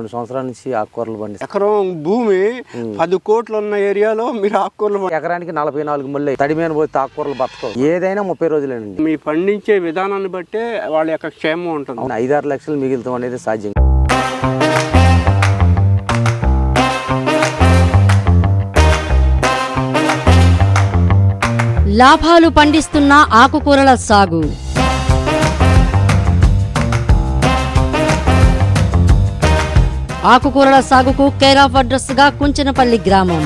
రెండు సంవత్సరాల నుంచి ఆకుకూరలు పండిస్తాం. ఎకరం భూమి పది కోట్లు ఉన్న ఏరియాలో మీరు ఆకుకూరలు పండి- ఎకరానికి నలభై నాలుగు మళ్ళీ తడి మీద పోతే ఆకుకూరలు బతకవు. ఏదైనా ముప్పై రోజులేనండి. మీ పండించే విధానాన్ని బట్టే వాళ్ళ యొక్క క్షేమం ఉంటుంది. ఐదారు లక్షలు మిగులుతాం అనేది సాధ్యం. లాభాలు పండిస్తున్న ఆకుకూరల సాగు. ఆకుకూరల సాగుకు కేర్ ఆఫ్ అడ్రస్గా కుంచనపల్లి గ్రామం.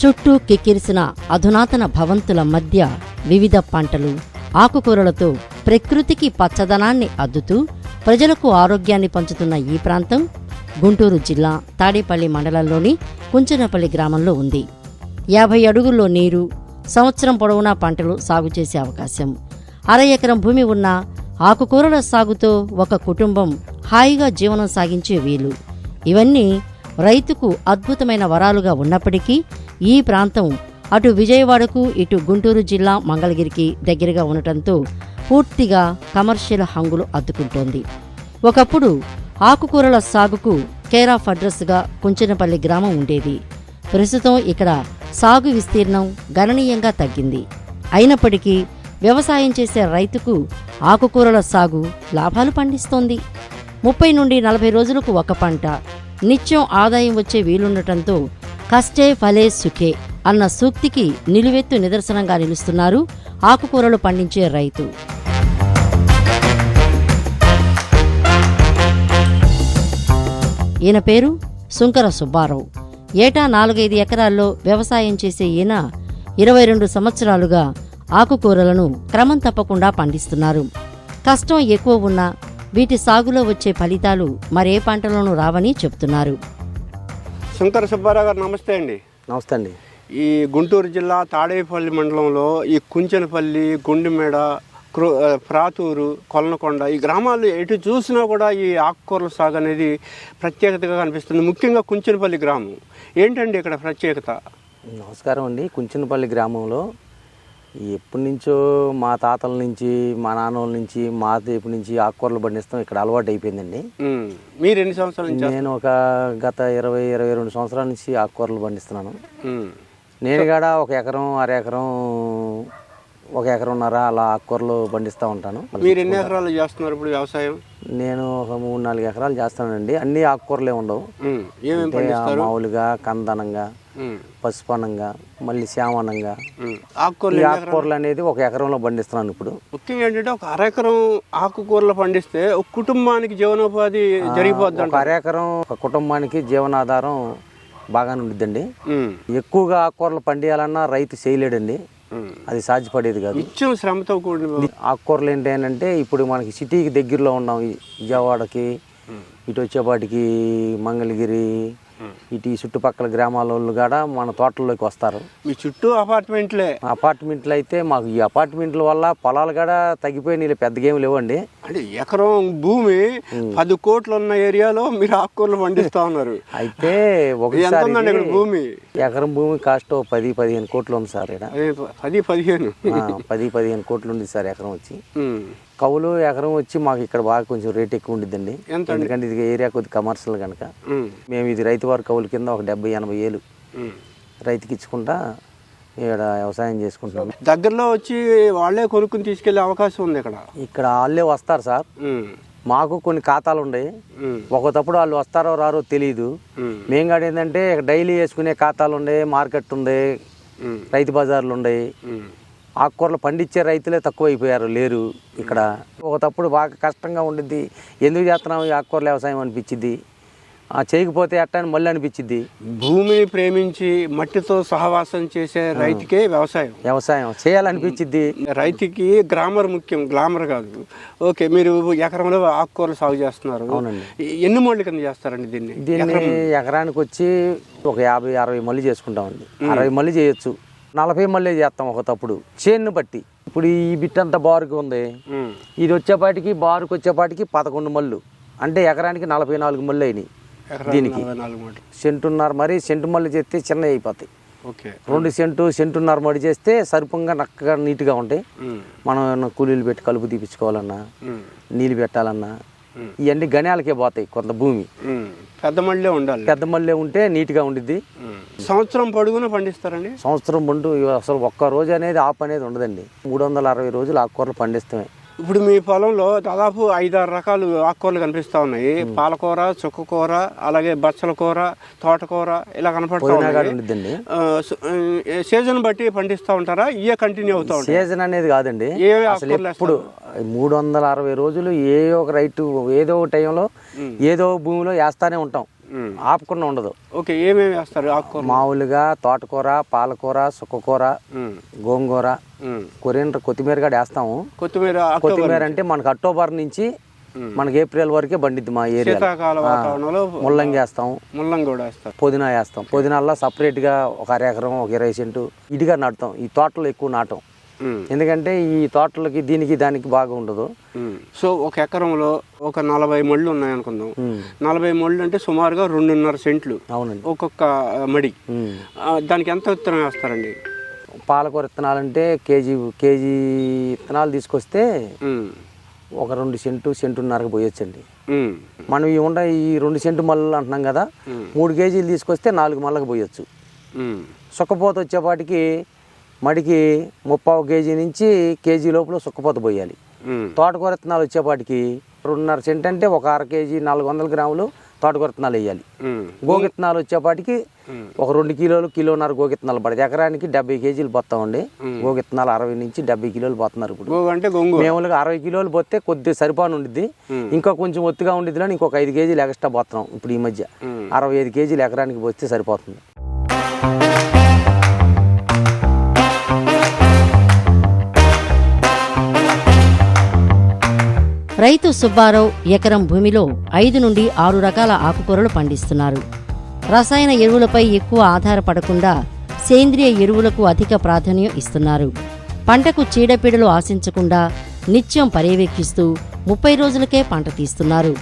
చుట్టూ కిక్కిరిసిన అధునాతన భవంతుల మధ్య వివిధ పంటలు ఆకుకూరలతో ప్రకృతికి పచ్చదనాన్ని అద్దుతూ ప్రజలకు ఆరోగ్యాన్ని పంచుతున్న ఈ ప్రాంతం గుంటూరు జిల్లా తాడేపల్లి మండలంలోని కుంచనపల్లి గ్రామంలో ఉంది. యాభై అడుగుల్లో నీరు సంవత్సరం పొడవునా పంటలు సాగు చేసే అవకాశం. అర ఎకరం భూమి ఉన్న ఆకుకూరల సాగుతో ఒక కుటుంబం హాయిగా జీవనం సాగించే వీలు. ఇవన్నీ రైతుకు అద్భుతమైన వరాలుగా ఉన్నప్పటికీ ఈ ప్రాంతం అటు విజయవాడకు ఇటు గుంటూరు జిల్లా మంగళగిరికి దగ్గరగా ఉండటంతో పూర్తిగా కమర్షియల్ హంగులు అద్దుకుంటోంది. ఒకప్పుడు ఆకుకూరల సాగుకు కేర్ ఆఫ్ అడ్రస్గా కుంచనపల్లి గ్రామం ఉండేది. ప్రస్తుతం ఇక్కడ సాగు విస్తీర్ణం గణనీయంగా తగ్గింది. అయినప్పటికీ వ్యవసాయం చేసే రైతుకు ఆకుకూరల సాగు లాభాలు పండిస్తోంది. ముప్పై నుండి నలభై రోజులకు ఒక పంట నిత్యం ఆదాయం వచ్చే వీలుండటంతో కష్టే ఫలే సుఖే అన్న సూక్తికి నిలువెత్తు నిదర్శనంగా నిలుస్తున్నారు ఆకుకూరలు పండించే రైతు. ఈయన పేరు సుంకర సుబ్బారావు. ఏటా నాలుగైదు ఎకరాల్లో వ్యవసాయం చేసే ఈయన ఇరవై రెండు సంవత్సరాలుగా ఆకుకూరలను క్రమం తప్పకుండా పండిస్తున్నారు. కష్టం ఎక్కువ ఉన్నా వీటి సాగులో వచ్చే ఫలితాలు మరే పంటలోనూ రావని చెప్తున్నారు శంకర సుబ్బారావు గారు నమస్తే అండి. నమస్తే అండి. ఈ గుంటూరు జిల్లా తాడేపల్లి మండలంలో ఈ కుంచెనపల్లి గుండెమేడ క్రో ప్రాతూరు కొలనకొండ ఈ గ్రామాలు ఎటు చూసినా కూడా ఈ ఆకుకూరల సాగు అనేది ప్రత్యేకతగా కనిపిస్తుంది. ముఖ్యంగా కుంచెనపల్లి గ్రామం. ఏంటండి ఇక్కడ ప్రత్యేకత? నమస్కారం అండి. కుంచనపల్లి గ్రామంలో ఎప్పటి నుంచో మా తాతల నుంచి మా నాన్నల నుంచి మా వైపు నుంచి ఆకుకూరలు పండిస్తాం. ఇక్కడ అలవాటు అయిపోయిందండి. మీరు ఎన్ని సంవత్సరాల నుంచి నేను ఒక గత ఇరవై ఇరవై రెండు సంవత్సరాల నుంచి ఆకుకూరలు పండిస్తున్నాను. నేను కూడా ఒక ఎకరం అర ఎకరం ఒక ఎకరంన్నర అలా ఆకుకూరలు పండిస్తూ ఉంటాను మీరు ఎన్ని ఎకరాలు చేస్తున్నారు ఇప్పుడు వ్యవసాయం నేను ఒక మూడు నాలుగు ఎకరాలు చేస్తానండి అన్ని ఆకుకూరలే ఉండవు మామూలుగా కందనంగా. పసుపనంగా మళ్ళీ శ్యామనంగా. ఆకుకూరలు? ఆకుకూరలు అనేది ఒక ఎకరంలో పండిస్తున్నాను ఇప్పుడు ముఖ్యంగా ఏంటంటే ఒక అరెకరం ఆకుకూరలు పండిస్తే ఒక కుటుంబానికి జీవనోపాధి జరిగిపోద్ది ఒక అర ఎకరం ఒక కుటుంబానికి జీవనాధారం బాగానే ఉండిద్దండి. ఎక్కువగా ఆకుకూరలు పండియాలన్నా రైతు చేయలేడండి. అది సాధ్యపడేది కాదు. నిత్యం శ్రమతో కూడిన ఆకుకూరలు ఏంటంటే ఇప్పుడు మనకి సిటీకి దగ్గరలో ఉన్నాం విజయవాడకి ఇటు వచ్చేపాటికి మంగళగిరి ఇటు ఈ చుట్టుపక్కల గ్రామాల వాళ్ళు కూడా మన తోటల్లోకి వస్తారు. మీ చుట్టూ అపార్ట్మెంట్లే. అపార్ట్మెంట్లు అయితే మాకు ఈ అపార్ట్మెంట్ల వల్ల పొలాలు కూడా తగ్గిపోయినాయి పెద్దగా ఏమి లేవండి. అంటే ఎకరం భూమి పది కోట్లు ఉన్న ఏరియాలో మీరు ఆకుకూరలు పండిస్తా ఉన్నారు. అయితే ఒకసారి భూమి? ఎకరం భూమి కాస్ట్ పది పదిహేను కోట్లు ఉంది సార్ ఇక్కడ. పది పదిహేను. పది పదిహేను కోట్లు ఉంది సార్ ఎకరం వచ్చి. కవులు ఎకరం వచ్చి మాకు ఇక్కడ బాగా కొంచెం రేట్ ఎక్కువ ఉండిద్దండి ఎందుకంటే ఇది ఏరియా కొద్ది కమర్షియల్ కనుక. మేము ఇది రైతు వారి కవుల కింద ఒక డెబ్బై ఎనభై ఏళ్ళు. రైతుకి ఇచ్చుకుంటా ఇక్కడ వ్యవసాయం చేసుకుంటున్నాం దగ్గరలో వచ్చి వాళ్ళే కొనుక్కుని తీసుకెళ్ళే అవకాశం ఉంది ఇక్కడ ఇక్కడ వాళ్ళే వస్తారు సార్. మాకు కొన్ని ఖాతాలు ఉన్నాయి ఉమ్. ఒకటప్పుడు వాళ్ళు వస్తారో రారో తెలియదు. మేము కాడ ఏంటంటే డైలీ వేసుకునే ఖాతాలు ఉండే మార్కెట్ ఉంది. రైతు బజార్లు ఉన్నాయి. ఆకుకూరలు పండించే రైతులే తక్కువ అయిపోయారు లేరు ఇక్కడ. ఒకటప్పుడు బాగా కష్టంగా ఉండిద్ది. ఎందుకు చేస్తున్నాం ఈ ఆకుకూరల వ్యవసాయం అనిపించింది ఆ, చేయకపోతే ఎట్టా అని మళ్ళీ అనిపించింది భూమిని ప్రేమించి మట్టితో సహవాసం చేసే రైతుకే వ్యవసాయం. వ్యవసాయం చేయాలనిపించింది రైతుకి గ్రామర్ ముఖ్యం గ్లామర్ కాదు. ఓకే మీరు ఎకరంలో ఆకుకూరలు సాగు చేస్తున్నారు. ఎన్ని మోళ్ళ కింద చేస్తారండి దీన్ని? దీన్ని ఎకరానికి వచ్చి ఒక యాభై అరవై మళ్ళీ చేసుకుంటామండి. అరవై మళ్ళీ చేయొచ్చు. నలభై మళ్ళీ చేస్తాం ఒక తప్పుడు చేను బట్టి. ఇప్పుడు ఈ బిట్ అంతా బారుకు ఉంది. ఇది వచ్చేపాటికి బారుకు వచ్చేపాటికి పదకొండు మళ్ళు. అంటే ఎకరానికి నలభై నాలుగు మళ్ళు అయినాయి దీనికి. సెంటున్నర మరి సెంటు మళ్ళీ చేస్తే చిన్నవి అయిపోతాయి. ఓకే. రెండు సెంటు సెంటున్నర మడి చేస్తే సరిపంగా నక్కగా నీట్గా ఉంటాయి. మనం ఏమన్నా కూలీలు పెట్టి కలుపు తీపించుకోవాలన్నా నీళ్ళు పెట్టాలన్నా ఇవన్నీ గణాలకే పోతాయి కొంత భూమి. పెద్ద మళ్ళీ ఉండాలి. పెద్ద మళ్ళీ ఉంటే నీట్గా ఉండిద్ది. సంవత్సరం పొడుగున పండిస్తారండి? సంవత్సరం ముందు అసలు ఒక్క రోజు అనేది ఆప్ అనేది ఉండదండి. మూడు వందల అరవై రోజులు ఆకుకూరలు పండిస్తామే. ఇప్పుడు మీ పొలంలో దాదాపు ఐదారు రకాలు ఆకుకూరలు కనిపిస్తా ఉన్నాయి. పాలకూర చుక్కకూర అలాగే బచ్చల కూర తోటకూర ఇలా కనపడతా పుదీనా కూడా ఉన్నాయి ఉండిద్దండి ఆ, స- ఆ, సీజన్ బట్టి పండిస్తూ ఉంటారా? ఇయే కంటిన్యూ అవుతా ఉంటాయి సీజన్ అనేది కాదండి. ఎప్పుడు మూడు వందల అరవై రోజులు ఏ ఒక రైతు ఏదో ఒక టైంలో ఏదో భూమిలో వేస్తానే ఉంటాం. ఆపకుండా ఉండదు. ఓకే ఏమేమి వేస్తారు ఆకుకూర మామూలుగా తోటకూర పాలకూర సుక్కకూర గోంగూర ఉమ్. కొరియండర్ కొత్తిమీర కూడా వేస్తాము. కొత్తిమీర కొత్తిమీర అంటే మనకు అక్టోబర్ నుంచి మనకి ఏప్రిల్ వరకే పండిద్ది మా ఏరియా ముల్లంగి వేస్తాం ముల్లంగి కూడా వేస్తారు. పుదీనా వేస్తాం. పుదీనాల్లో సపరేట్గా ఒక అర ఎకరం ఒక ఇరవై సెంటు ఇదిగా నాటుతాం. ఈ తోటలో ఎక్కువ నాటం. ఎందుకంటే ఈ తోటలకి దీనికి దానికి బాగా ఉండదు. సో ఒక ఎకరంలో ఒక నలభై మళ్ళు ఉన్నాయి అనుకుందాం. నలభై మళ్ళు అంటే సుమారుగా రెండున్నర సెంట్లు అవునండి. ఒక్కొక్క మడి. దానికి ఎంత విత్తనం వేస్తారండి? పాలకూర విత్తనాలంటే కేజీ కేజీ విత్తనాలు తీసుకొస్తే ఒక రెండు సెంటు సెంటున్నరకు పోయొచ్చండి. మనం ఈ ఉండ ఈ రెండు సెంటు మల్లలు అంటున్నాం కదా మూడు కేజీలు తీసుకొస్తే నాలుగు మల్లకు పోయొచ్చు. సుక్కపోత వచ్చేపాటికి మడికి ముప్పావు కేజీ నుంచి కేజీ లోపల సుక్కపోత పోయాలి. తోటకూర విత్తనాలు వచ్చేపాటికి రెండున్నర సెంట్ అంటే ఒక అర కేజీ నాలుగు వందల గ్రాములు తోటకూర విత్తనాలు వేయాలి. ఉమ్, గోగిత్తనాలు వచ్చేపాటికి ఒక రెండు కిలోలు కిలోన్నర గోగిత్తనాలు పడతాయి. ఎకరానికి డెబ్బై కేజీలు పోతామండి గోగిత్తనాలు అరవై నుంచి డెబ్బై కిలోలు పోతున్నారు ఇప్పుడు. గోగు గొంగు. మేములుగా అరవై కిలోలు పోతే కొద్దిగా సరిపాను ఉండిద్ది. ఇంకా కొంచెం ఒత్తిగా ఉండిద్ది అని ఇంకొక ఐదు కేజీలు ఎక్స్ట్రా పోతున్నాం ఇప్పుడు ఈ మధ్య అరవై ఐదు కేజీలు ఎకరానికి పోస్తే సరిపోతుంది. రైతు సుబ్బారావు ఎకరం భూమిలో ఐదు నుండి ఆరు రకాల ఆకుకూరలు పండిస్తున్నారు. రసాయన ఎరువులపై ఎక్కువ ఆధారపడకుండా సేంద్రియ ఎరువులకు అధిక ప్రాధాన్యం ఇస్తున్నారు. పంటకు చీడపీడలు ఆశించకుండా నిత్యం పర్యవేక్షిస్తూ ముప్పై రోజులకే పంట తీస్తున్నారు.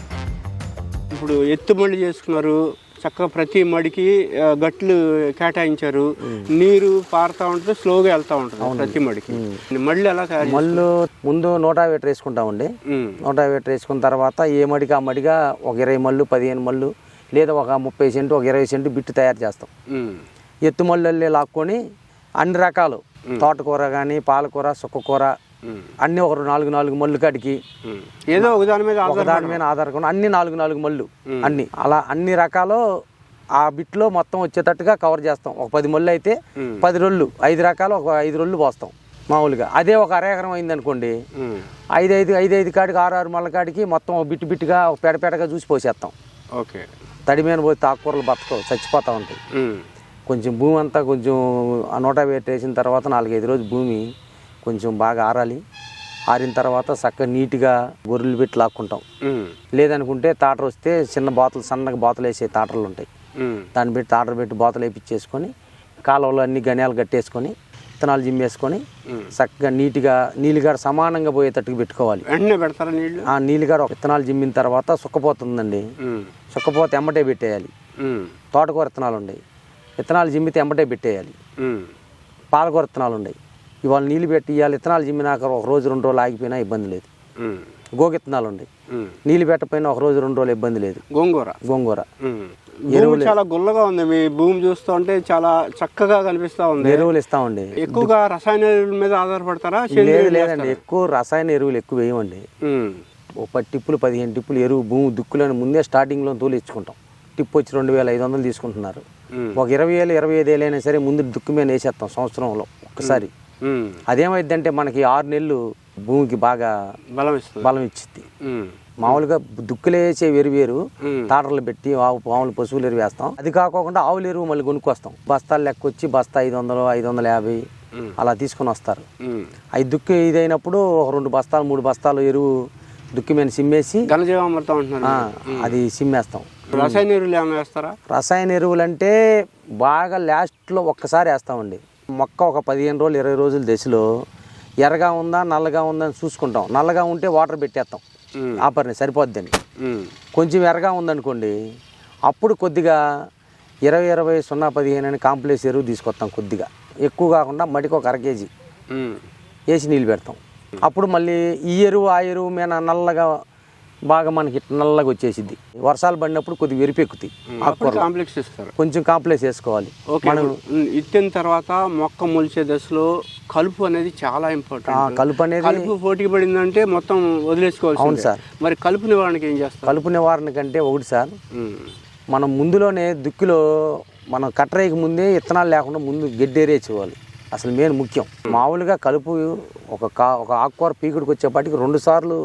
ఇప్పుడు ఎత్తు మడి చేసుకున్నారు. చక్కగా ప్రతి మడికి గట్లు కేటాయించారు. నీరు పారుతా ఉంటుంది స్లోగా వెళ్తా ఉంటుంది ప్రతి మడికి. మళ్ళీ ఎలా? మళ్ళు ముందు నూట వేటర్ వేసుకుంటామండి. నూట వేటర్ వేసుకున్న తర్వాత ఏ మడికి ఆ మడిగా ఒక ఇరవై మళ్ళు పదిహేను మళ్ళు లేదా ఒక ముప్పై సెంటు ఒక ఇరవై సెంటు బిట్టు తయారు చేస్తాం. ఎత్తు మళ్ళీ లాక్కొని అన్ని రకాలు తోటకూర కానీ పాలకూర సుక్కకూర అన్ని ఒక నాలుగు నాలుగు మళ్ళు కాడికి. ఏదో ఒక దాని మీద ఒక ఆధార దాని మీద ఆధారపడి అన్ని నాలుగు నాలుగు మళ్ళు అన్ని. అలా అన్ని రకాలు ఆ బిట్లో మొత్తం వచ్చేటట్టుగా కవర్ చేస్తాం. ఒక పది మళ్ళు అయితే పది రొళ్ళు ఐదు రకాలు ఒక ఐదు రొళ్ళు పోస్తాం. మామూలుగా. అదే ఒక అర ఎకరం అయింది అనుకోండి ఉమ్, ఐదు ఐదు ఐదు ఐదు కాడికి ఆరు ఆరు మళ్ళ కాడికి మొత్తం బిట్టు బిట్టుగా ఒక పేడ పేడగా చూసి పోసేస్తాం ఓకే. తడి మీద పోతే ఆకుకూరలు బతకవు చచ్చిపోతూ ఉంటాయి. కొంచెం భూమి అంతా కొంచెం నూట వేసిన తర్వాత నాలుగైదు రోజు భూమి కొంచెం బాగా ఆరాలి. ఆరిన తర్వాత చక్కగా నీట్గా గొర్రెలు పెట్టి లాక్కుంటాం. లేదనుకుంటే తాటరు వస్తే చిన్న బాతులు సన్నగా బాతులు వేసే తాటర్లు ఉంటాయి. దాన్ని పెట్టి తాటరు పెట్టి బాతులు వేపించేసుకొని కాలువలో అన్ని గణ్యాలు కట్టేసుకొని విత్తనాలు జిమ్మేసుకొని చక్కగా నీట్గా నీళ్ళుగాడ సమానంగా పోయేటట్టుగా పెట్టుకోవాలి. వెంటనే పెడతారా నీళ్ళు ఆ నీళ్ళుగాడ విత్తనాలు జిమ్మిన తర్వాత సుక్కపోతుందండి సుక్కపోతే ఎమ్మటే పెట్టేయాలి. తోటకూర విత్తనాలు ఉన్నాయి విత్తనాలు జిమ్మితే ఎమ్మటే పెట్టేయాలి. పాలకూర విత్తనాలు ఉన్నాయి ఇవాళ నీళ్ళు పెట్టి ఇవాళ విత్తనాలు జిమ్మినాక ఒక రోజు రెండు రోజులు ఆగిపోయినా ఇబ్బంది లేదు. ఉమ్, గోగు విత్తనాలు ఉన్నాయి ఉమ్. నీళ్ళు పెట్టకపోయినా ఒక రోజు రెండు రోజులు ఇబ్బంది లేదు. గోంగూర? గోంగూర. భూమి చాలా గుల్లగా ఉంది. మీ భూమి చూస్తూ ఉంటే చాలా చక్కగా కనిపిస్తా ఉంది. ఎరువులు ఇస్తామండి ఎక్కువగా రసాయన ఎరువుల మీద ఆధారపడతారా? లేదు ఎరువులు లేదండి ఎక్కువ రసాయన ఎరువులు ఎక్కువ వేయమండి. ఒక పది టిప్పులు పదిహేను టిప్పులు ఎరువు భూమి దుక్కులను ముందే స్టార్టింగ్లో తోలు ఇచ్చుకుంటాం. టిప్పు వచ్చి రెండు వేల ఐదు వందలు తీసుకుంటున్నారు. ఒక ఇరవై వేలు ఇరవై ఐదు వేలు అయినా సరే ముందు దుక్కు మీద వేసేస్తాం సంవత్సరంలో ఒక్కసారి. అదేమైందంటే మనకి ఆరు నెలలు భూమికి బాగా బలం ఇస్తుంది. బలం ఇచ్చిద్ది. ఉమ్, మామూలుగా దుక్కులు వేసే వేరు వేరు తాటర్లు పెట్టి ఆవు పాములు పశువులు ఎరువు వేస్తాం. అది కాకుండా ఆవుల ఎరువు మళ్ళీ కొనుక్కొస్తాం. బస్తాలు లెక్క వచ్చి బస్తా ఐదు వందలు ఐదు వందల యాభై. అలా తీసుకొని వస్తారు. అవి దుక్కు ఇదైనప్పుడు ఒక రెండు బస్తాలు మూడు బస్తాలు ఎరువు దుక్కి మీద సిమ్మేసి ఘనజీవామృతం అది సిమ్మేస్తాం. రసాయన ఎరువులు ఏమైనా వేస్తారా? రసాయన ఎరువులు అంటే బాగా లాస్ట్లో ఒక్కసారి వేస్తామండి. మొక్క ఒక పదిహేను రోజులు ఇరవై రోజుల దశలో ఎర్రగా ఉందా నల్లగా ఉందా అని చూసుకుంటాం. నల్లగా ఉంటే వాటర్ పెట్టేస్తాం. ఆపరిని సరిపోద్దని. ఉమ్, కొంచెం ఎర్రగా ఉందనుకోండి అప్పుడు కొద్దిగా ఇరవై ఇరవై సున్నా పదిహేను అని కాంప్లెక్స్ ఎరువు తీసుకొస్తాం కొద్దిగా. ఎక్కువ కాకుండా మడికి ఒక అర కేజీ. వేసి నీళ్ళు పెడతాం. అప్పుడు మళ్ళీ ఈ ఎరువు ఆ ఎరువు మీద నల్లగా బాగా మనకి నల్లగా వచ్చేసిద్ది. వర్షాలు పడినప్పుడు కొద్దిగా ఎరిపెక్కుతాయి ఆకుకూరలు. కాంప్లెక్స్ ఇస్తారు కొంచెం కాంప్లెక్స్ వేసుకోవాలి. ఇత్తిన తర్వాత మొక్క మొలిచే దశలో కలుపు అనేది చాలా ఇంపార్టెంట్ కలుపు అనేది కలుపు పోటీకి పడిందంటే మొత్తం వదిలేసుకోవాల్సి అవును సార్. మరి కలుపు నివారణకి ఏం చేస్తారు? కలుపు నివారణ కంటే ఒకటి సార్. మనం ముందులోనే దుక్కిలో మనం కట్టరేకి ముందే ఇత్తనాలు లేకుండా ముందు గడ్డేరేసుకోవాలి అసలు మెయిన్ ముఖ్యం. మామూలుగా కలుపు ఒక కా ఒక ఆకుకూర పీకుడికి వచ్చేపాటికి రెండు సార్లు.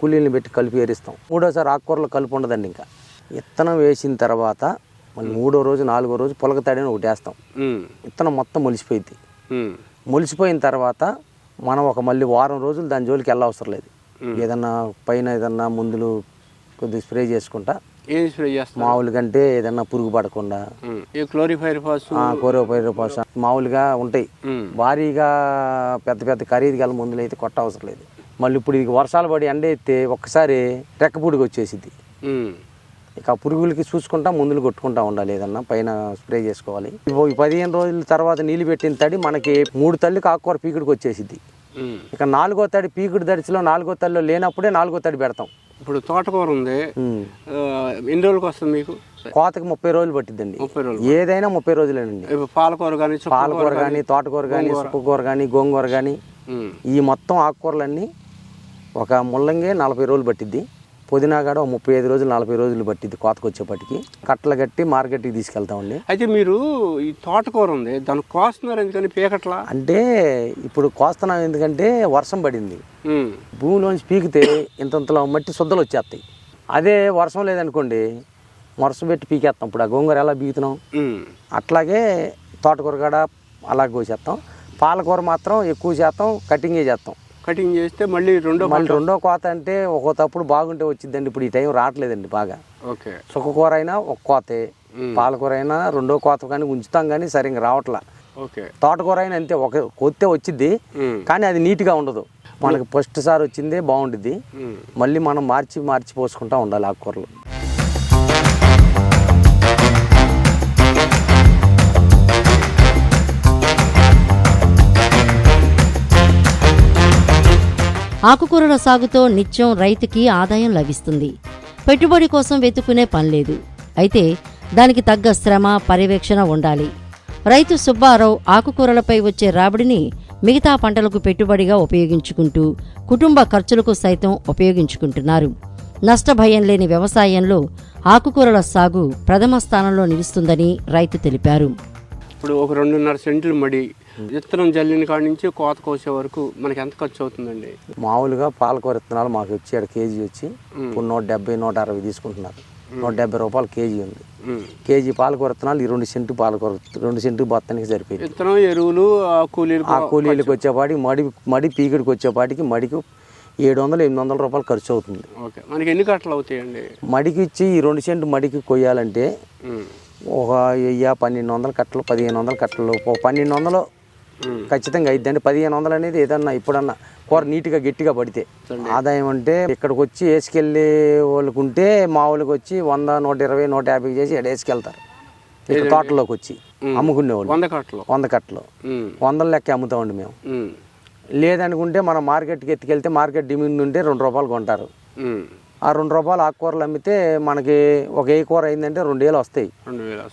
కూలీలను పెట్టి కలిపి ఏరిస్తాం. మూడోసారి ఆకుకూరలో కలుపు ఉండదండి ఇంకా. విత్తనం వేసిన తర్వాత మళ్ళీ మూడో రోజు నాలుగో రోజు పొలక తడిని ఒకటి వేస్తాం. విత్తనం మొత్తం మొలిసిపోయింది. మొలిసిపోయిన తర్వాత మనం ఒక మళ్ళీ వారం రోజులు దాని జోలికి వెళ్ళవసరం లేదు. ఏదన్నా పైన ఏదన్నా మందులు కొద్దిగా స్ప్రే చేసుకుంటా. ఏం స్ప్రే చేస్తారు? మామూలుగా అంటే ఏదన్నా పురుగు పడకుండా. ఉమ్. ఈ క్లోరిఫైర్ ఫాస్ కోరోపైరోపాస మామూలుగా ఉంటాయి. భారీగా పెద్ద పెద్ద ఖరీదు గల మందులు అయితే కొట్ట అవసరం లేదు. మళ్ళీ ఇప్పుడు ఇది వర్షాలు పడి ఎండ ఎత్తే ఒక్కసారి రెక్క పురుగు వచ్చేసిద్ది. ఉమ్. ఇక పురుగులకి చూసుకుంటా మందులు కొట్టుకుంటా ఉండాలి ఏదన్నా పైన స్ప్రే చేసుకోవాలి. పదిహేను రోజుల తర్వాత నీళ్ళు పెట్టిన తడి మనకి మూడు తల్లికి ఆకుకూర పీకుడికి వచ్చేసిద్ది. ఉమ్. ఇక నాలుగో తడి పీకుడు దడిచిలో నాలుగో తడిలో లేనప్పుడే నాలుగో తడి పెడతాం. ఇప్పుడు తోటకూర ఉంది. ఎన్ని రోజులకు వస్తుంది మీకు? కోతకి ముప్పై రోజులు పట్టిద్దండి. ముప్పై రోజులు. ఏదైనా ముప్పై రోజులేనండి. పాలకూర కానీ పాలకూర కానీ తోటకూర కానీ సుక్కకూర కానీ గోంగూర కానీ ఈ మొత్తం ఆకుకూరలన్నీ ఒక ముల్లంగే నలభై రోజులు పట్టిద్ది పుదీనా కాడ ముప్పై ఐదు రోజులు నలభై రోజులు పట్టిద్ది కోతకు వచ్చేపటికి కట్టలు కట్టి మార్కెట్కి తీసుకెళ్తామండి అయితే మీరు ఈ తోటకూర ఉంది దాన్ని కోస్తున్నారు ఎందుకని పీకట్లా? అంటే ఇప్పుడు కోస్తున్నాం ఎందుకంటే వర్షం పడింది. భూమిలోంచి పీకితే ఇంతంతలో మట్టి శుద్ధలు వచ్చేస్తాయి. అదే వర్షం లేదనుకోండి వర్షం పెట్టి పీకేస్తాం. ఇప్పుడు ఆ గోంగూర ఎలా పీకుతున్నాం. అట్లాగే తోటకూర కూడా అలా కోసేస్తాం. పాలకూర మాత్రం ఎక్కువ శాతం కటింగే చేస్తాం. కటింగ్ చేస్తే మళ్ళీ రెండో మళ్ళీ రెండో కోత అంటే ఒక తప్పుడు బాగుంటే వచ్చిందండి. ఇప్పుడు ఈ టైం రావట్లేదండి బాగా. ఓకే. సుఖకూర అయినా ఒక కోతే పాలకూర అయినా రెండో కోత కానీ ఉంచుతాం కానీ సరిగ్గా రావట్లా. ఓకే. తోటకూర అయినా అంతే ఒక కొత్తే వచ్చింది. కానీ అది నీట్గా ఉండదు. మనకి ఫస్ట్ సారి వచ్చిందే బాగుండిద్ది. మళ్ళీ మనం మార్చి మార్చి పోసుకుంటా ఉండాలి ఆకుకూరలు. ఆకుకూరల సాగుతో నిత్యం రైతుకి ఆదాయం లభిస్తుంది. పెట్టుబడి కోసం వెతుకునే పనిలేదు అయితే దానికి తగ్గ శ్రమ పర్యవేక్షణ ఉండాలి. రైతు సుబ్బారావు ఆకుకూరలపై వచ్చే రాబడిని మిగతా పంటలకు పెట్టుబడిగా ఉపయోగించుకుంటూ కుటుంబ ఖర్చులకు సైతం ఉపయోగించుకుంటున్నారు. నష్టభయం లేని వ్యవసాయంలో ఆకుకూరల సాగు ప్రథమ స్థానంలో నిలుస్తుందని రైతు తెలిపారు. ఇప్పుడు ఒక రెండున్నర సెంట్లు మడి విత్తనం జల్లిన కాడి నుంచి కోత కోసే వరకు మనకి ఎంత ఖర్చు అవుతుందండి? మామూలుగా పాలకూర విత్తనాలు మాకు వచ్చి ఆడ కేజీ వచ్చి ఇప్పుడు నూట డెబ్బై నూట అరవై తీసుకుంటున్నారు. నూట డెబ్బై రూపాయలు కేజీ ఉంది. కేజీ పాలకూర విత్తనాలు ఈ రెండు సెంటు పాలకూర రెండు సెంటు బత్తానికి సరిపోయింది విత్తనం ఎరువులు ఆ కూలీలు ఆ కూలీలకు వచ్చేపాటికి మడి మడి పీకిడికి వచ్చేపాటికి మడికి ఏడు వందలు ఎనిమిది వందల రూపాయలు ఖర్చు అవుతుంది. ఓకే. మనకి ఎన్ని కట్టలు అవుతాయండి? మడికి ఇచ్చి ఈ రెండు సెంటు మడికి కొయ్యాలంటే. ఒక వెయ్యి పన్నెండు వందల కట్టలు పదిహేను వందల కట్టలు పన్నెండు వందలు. ఖచ్చితంగా అయిద్ది అంటే పదిహేను వందలు అనేది ఏదన్నా ఇప్పుడన్నా కూర నీట్గా గట్టిగా పడితే. ఆదాయం అంటే ఇక్కడికి వచ్చి వేసుకెళ్ళే వాళ్ళకు ఉంటే మా వాళ్ళకి వచ్చి వంద నూట ఇరవై నూట యాభై చేసి ఇక్కడ వేసుకెళ్తారు. ఇక్కడ తోటలోకి వచ్చి అమ్ముకునే వాళ్ళు. వంద కట్టలు. వంద కట్టలు. వందల లెక్క అమ్ముతామండి మేము. లేదనుకుంటే మనం మార్కెట్కి ఎత్తుకెళ్తే మార్కెట్ డిమాండ్ ఉంటే రెండు రూపాయలు కొంటారు. ఆ రెండు రూపాయలు ఆకుకూరలు అమ్మితే మనకి ఒక ఏ కూర అయిందంటే రెండు వేలు వస్తాయి.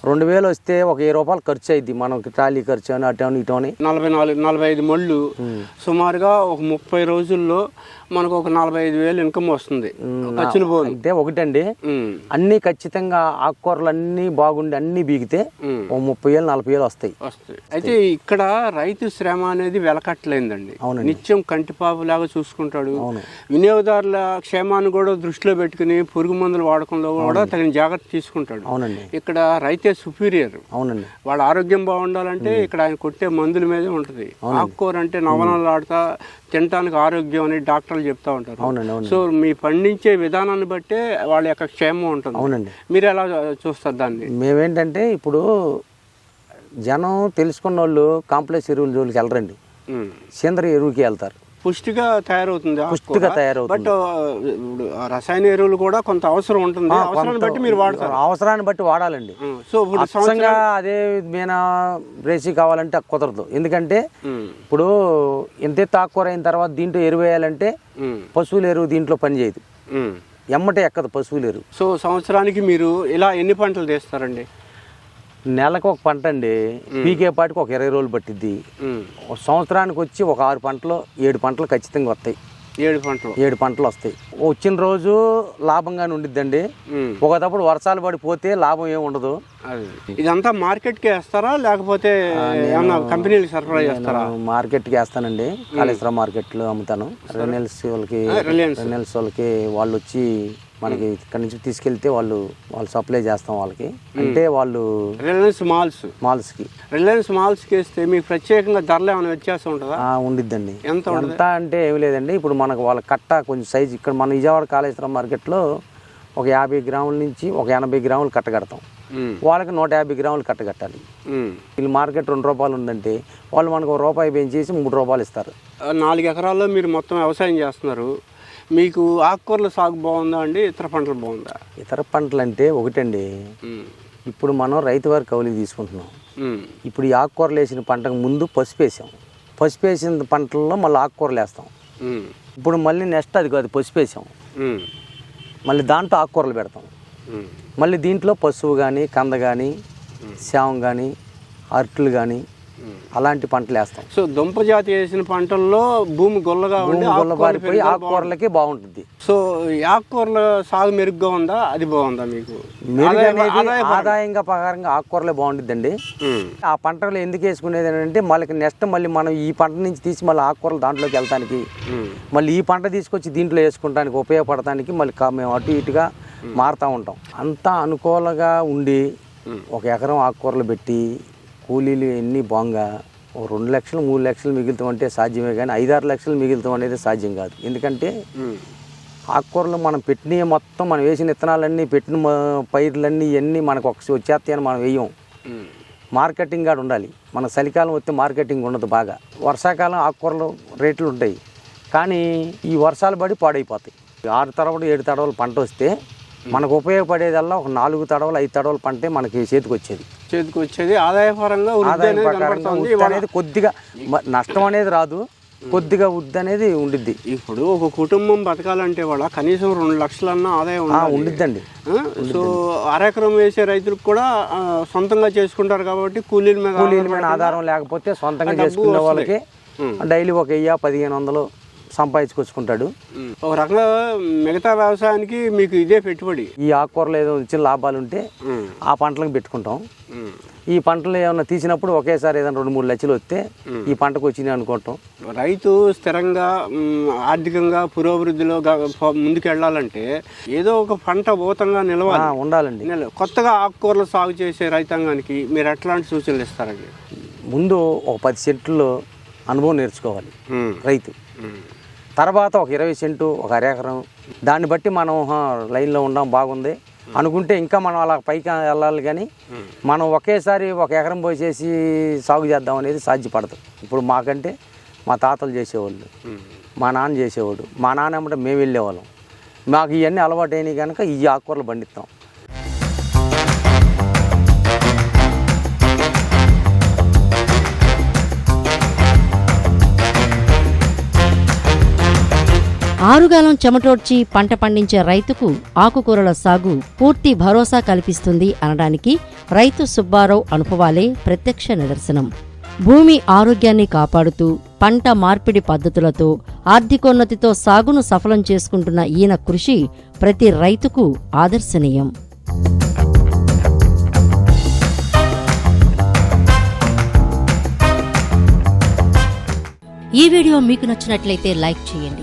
రెండు వేల వస్తే ఒక వెయ్యి రూపాయలు ఖర్చు అయింది మనకి ట్రాలీ ఖర్చు అని అటు అని ఇటు అని. నలభై నాలుగు నలభై ఐదు మళ్ళు సుమారుగా ఒక ముప్పై రోజుల్లో మనకు ఒక నలభై ఐదు వేలు ఇన్కమ్ వస్తుంది. ఖర్చులు పోదు. అంటే ఒకటండి. అన్నీ ఖచ్చితంగా ఆకుకూరలు అన్నీ బాగుండి అన్నీ బీగితే. ఓ ముప్పై వేలు నలభై వేలు వస్తాయి. అయితే ఇక్కడ రైతు శ్రమ అనేది వెలకట్టలేదండి. అవునండి. నిత్యం కంటిపాపు లాగా చూసుకుంటాడు. వినియోగదారుల క్షేమాన్ని కూడా దృష్టిలో పెట్టుకుని పురుగు మందుల వాడకంలో కూడా తగిన జాగ్రత్త తీసుకుంటాడు. అవునండి. ఇక్కడ రైతే సుపీరియర్. అవునండి. వాళ్ళ ఆరోగ్యం బాగుండాలంటే ఇక్కడ ఆయన కొట్టే మందుల మీదే ఉంటుంది. ఆకుకూర అంటే నవనలు ఆడుతా తినటానికి ఆరోగ్యం అని డాక్టర్లు చెప్తా ఉంటారు. సో మీ పండించే విధానాన్ని బట్టే వాళ్ళ యొక్క క్షేమం ఉంటుంది. అవునండి. మీరు ఎలా చూస్తారు దాన్ని? మేమేంటంటే ఇప్పుడు జనం తెలుసుకున్న వాళ్ళు కాంప్లెక్స్ ఎరువుల జోలికి వెళ్ళరండి. సేంద్రియ ఎరువుకి వెళ్తారు. పుష్టిగా తయారవుతుంది. పుష్టిగా తయారవుతుంది. బట్ ఇప్పుడు రసాయన ఎరువులు కూడా కొంత అవసరం ఉంటుంది అవసరాన్ని బట్టి మీరు వాడతారు అవసరాన్ని బట్టి వాడాలండి. సో అచ్చంగా అదే మీనా బ్రేసి కావాలంటే కుదరదు ఎందుకంటే. ఇప్పుడు ఇంతే తాక్కూర అయిన తర్వాత దీంట్లో ఎరువు వేయాలంటే. పశువుల ఎరువు దీంట్లో పనిచేయదు. ఎమ్మటే ఎక్కదు పశువుల ఎరువు సో సంవత్సరానికి మీరు ఇలా ఎన్ని పంటలు తీస్తారండి నెలకు ఒక పంట అండి పీకే పాటికి ఒక ఇరవై రోజులు పట్టిద్ది. సంవత్సరానికి వచ్చి ఒక ఆరు పంటలు ఏడు పంటలు ఖచ్చితంగా వస్తాయి. ఏడు పంటలు. ఏడు పంటలు వస్తాయి. వచ్చిన రోజు లాభంగానే ఉండిద్దండి. ఒకటప్పుడు వర్షాలు పడిపోతే లాభం ఏమి ఉండదు. ఇదంతా మార్కెట్కి వేస్తారా లేకపోతే కంపెనీలకు సరఫరా చేస్తారా? మార్కెట్కి వేస్తానండి. కాళేశ్వరం మార్కెట్లో అమ్ముతాను. రెనెల్స్ వాళ్ళకి రిలయన్స్. రెనెల్స్ వాళ్ళకి వాళ్ళు వచ్చి మనకి ఇక్కడ నుంచి తీసుకెళ్తే వాళ్ళు వాళ్ళు సప్లై చేస్తాం వాళ్ళకి. అంటే వాళ్ళు రిలయన్స్ మాల్స్ మాల్స్కి రిలయన్స్ మాల్స్కి వేస్తే మీకు ప్రత్యేకంగా ధరలు ఏమైనా వ్యత్యాసం ఉంటుందా? ఉండిద్దండి. ఎంత ఎంత అంటే ఏమి లేదండి. ఇప్పుడు మనకు వాళ్ళ కట్ట కొంచెం సైజు ఇక్కడ మన విజయవాడ కాళేశ్వరం మార్కెట్లో ఒక యాభై గ్రాముల నుంచి ఒక ఎనభై గ్రాములు కట్ట కడతాం. ఉం. వాళ్ళకి నూట యాభై గ్రాములు కట్ట కట్టాలి. వీళ్ళు మార్కెట్ రెండు రూపాయలు ఉందంటే వాళ్ళు మనకు ఒక రూపాయి పెంచేసి మూడు రూపాయలు ఇస్తారు. నాలుగు ఎకరాల్లో మీరు మొత్తం వ్యవసాయం చేస్తున్నారు. మీకు ఆకుకూరల సాగు బాగుందా అండి ఇతర పంటలు బాగుందా ఇతర పంటలు అంటే ఒకటండి. ఇప్పుడు మనం రైతు వారి కౌలికి తీసుకుంటున్నాం. ఇప్పుడు ఈ ఆకుకూరలు వేసిన పంటకు ముందు పసుపు వేసాం పసుపు వేసిన పంటల్లో మళ్ళీ ఆకుకూరలు వేస్తాం. ఇప్పుడు మళ్ళీ నెక్స్ట్ అది కాదు పసుపు వేసాం. మళ్ళీ దాంట్లో ఆకుకూరలు పెడతాం. మళ్ళీ దీంట్లో పసుపు కానీ కంద కానీ శావం కానీ అరట్లు కానీ అలాంటి పంటలు వేస్తాం. సో దుంప జాతి వేసిన పంటల్లో భూమి గొల్లగా ఉండి గుల్లబారిపోయి ఆకుకూరలకి బాగుంటుంది. సో ఆకుకూరల సాగు మెరుగ్గా ఉందా? అది బాగుందా మీకు? ఆదాయంగా ప్రకారంగా ఆకుకూరలే బాగుంటుందండి. ఆ పంటలు ఎందుకు వేసుకునేది అంటే మళ్ళీ నెక్స్ట్ మళ్ళీ మనం ఈ పంట నుంచి తీసి మళ్ళీ ఆకుకూరలు దాంట్లోకి వెళ్తానికి. మళ్ళీ ఈ పంట తీసుకొచ్చి దీంట్లో వేసుకుంటానికి ఉపయోగపడటానికి మళ్ళీ మేము అటు ఇటుగా మారుతూ ఉంటాం. అంతా అనుకూలంగా ఉండి ఒక ఎకరం ఆకుకూరలు పెట్టి కూలీలు ఎన్ని బాగా? రెండు లక్షలు మూడు లక్షలు మిగులుతాం అంటే సాధ్యమే కానీ ఐదారు లక్షలు మిగులుతాం అనేది సాధ్యం కాదు. ఎందుకంటే. ఆకుకూరలు మనం పెట్టినవి మొత్తం మనం వేసిన విత్తనాలన్నీ పెట్టిన పైర్లన్నీ ఇవన్నీ మనకు ఒక వచ్చేస్తాయని మనం వేయం. మార్కెటింగ్ కూడా ఉండాలి. మన చలికాలం వస్తే మార్కెటింగ్ ఉండదు బాగా. వర్షాకాలం ఆకుకూరలు రేట్లు ఉంటాయి. కానీ ఈ వర్షాలు పడి పాడైపోతాయి. ఆరు తడవలు ఏడు తడవలు పంట వస్తే మనకు ఉపయోగపడేదల్లా ఒక నాలుగు తడవలు ఐదు తడవలు పంటే మనకి చేతికి వచ్చేది. చేతికి వచ్చేది. ఆదాయపరంగా ఆదాయం అనేది ప్రకారంగా కొద్దిగా నష్టం అనేది రాదు. కొద్దిగా వృద్ధి అనేది ఉండిద్ది. ఇప్పుడు ఒక కుటుంబం బతకాలంటే వాళ్ళ కనీసం రెండు లక్షలన్నా ఆదాయం ఉండిద్దండి? సో అరెకరం వేసే రైతులకు కూడా సొంతంగా చేసుకుంటారు కాబట్టి కూలీల మీద కూలీల మీద ఆధారం లేకపోతే సొంతంగా చేసుకునే వాళ్ళకి డైలీ ఒక వెయ్యి పదిహేను వందలు సంపాదించుకొచ్చుకుంటాడు. ఒక రకంగా మిగతా వ్యవసాయానికి మీకు ఇదే పెట్టుబడి ఈ ఆకుకూరలు ఏదో వచ్చిన లాభాలు ఉంటే. ఆ పంటలకు పెట్టుకుంటాం. ఈ పంటలు ఏమైనా తీసినప్పుడు ఒకేసారి ఏదైనా రెండు మూడు లక్షలు వస్తే ఈ పంటకు వచ్చినాయి అనుకుంటాం రైతు స్థిరంగా ఆర్థికంగా పురోభివృద్ధిలో ప- ముందుకెళ్ళాలంటే ఏదో ఒక పంట భూతంగా ఆ, నిలవాలి ఉండాలండి కొత్తగా ఆకుకూరలు సాగు చేసే రైతాంగానికి మీరు ఎట్లాంటి సూచనలు ఇస్తారండి ముందు ఒక పది సెంట్లు అనుభవం నేర్చుకోవాలి. రైతు. తర్వాత ఒక ఇరవై సెంటు ఒక అరెకరం. దాన్ని బట్టి మనం "హా, లైన్లో ఉందాం బాగుంది. అనుకుంటే ఇంకా మనం అలా పైకి వెళ్ళాలి కానీ మనం ఒకేసారి ఒక ఎకరం పోసేసి సాగు చేద్దాం అనేది సాధ్యపడదు. ఇప్పుడు మాకంటే మా తాతలు చేసేవాళ్ళు మా నాన్న చేసేవాడు. మా నాన్న ఏమంటే మేము వెళ్ళేవాళ్ళం. మాకు ఇవన్నీ అలవాటు అయినాయి కనుక ఈ ఆకుకూరలు పండిస్తాం. ఆరుగాలం చెమటోడ్చి పంట పండించే రైతుకు ఆకుకూరల సాగు పూర్తి భరోసా కల్పిస్తుంది అనడానికి రైతు సుబ్బారావు అనుభవాలే ప్రత్యక్ష నిదర్శనం. భూమి ఆరోగ్యాన్ని కాపాడుతూ పంట మార్పిడి పద్ధతులతో ఆర్థికోన్నతితో సాగును సఫలం చేసుకుంటున్న ఈయన కృషి ప్రతి రైతుకు ఆదర్శనీయం. ఈ వీడియో మీకు నచ్చినట్లయితే లైక్ చేయండి.